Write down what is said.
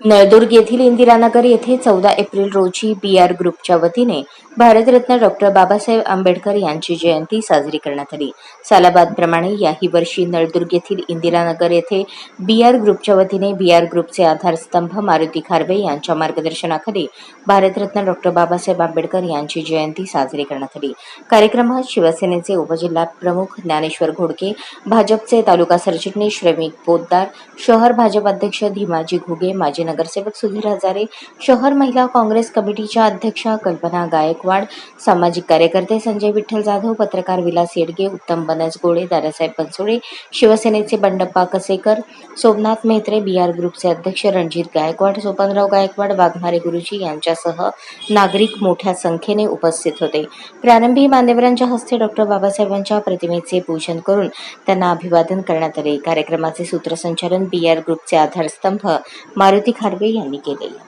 नळदुर्ग येथील इंदिरानगर येथे चौदा एप्रिल रोजी बी आर ग्रुपच्या वतीने भारतरत्न डॉक्टर बाबासाहेब आंबेडकर यांची जयंती साजरी करण्यात आली. सालाबादप्रमाणे याही वर्षी नळदुर्ग येथील इंदिरानगर येथे बी आर ग्रुपच्या वतीने बी आर ग्रुपचे आधारस्तंभ मारुती खारवे यांच्या मार्गदर्शनाखाली भारतरत्न डॉक्टर बाबासाहेब आंबेडकर यांची जयंती साजरी करण्यात आली. कार्यक्रमात शिवसेनेचे उपजिल्हा प्रमुख ज्ञानेश्वर घोडके भाजपचे तालुका सरचिटणीस श्रमिक पोद्दार शहर भाजप अध्यक्ष धीमाजी घुगे माजी नगरसेवक सुधीर हजारे शहर महिला काँग्रेस कमिटीच्या अध्यक्षा कल्पना गायकवाड सामाजिक कार्यकर्ते संजय विठ्ठल जाधव पत्रकार विलास येडगे उत्तम बनसगोळे दादासाहेब बनसोडे शिवसेनेचे बंडप्पा कसेकर सोमनाथ मेहत्रे बी आर ग्रुपचे अध्यक्ष रणजित गायकवाड सोपानराव गायकवाड वाघमारे गुरुजी यांच्यासह नागरिक मोठ्या संख्येने उपस्थित होते. प्रारंभी मान्यवरांच्या हस्ते डॉक्टर बाबासाहेबांच्या प्रतिमेचे पूजन करून त्यांना अभिवादन करण्यात आले. कार्यक्रमाचे सूत्रसंचालन बी आर ग्रुपचे आधारस्तंभ मारुती खारवे यांनी केले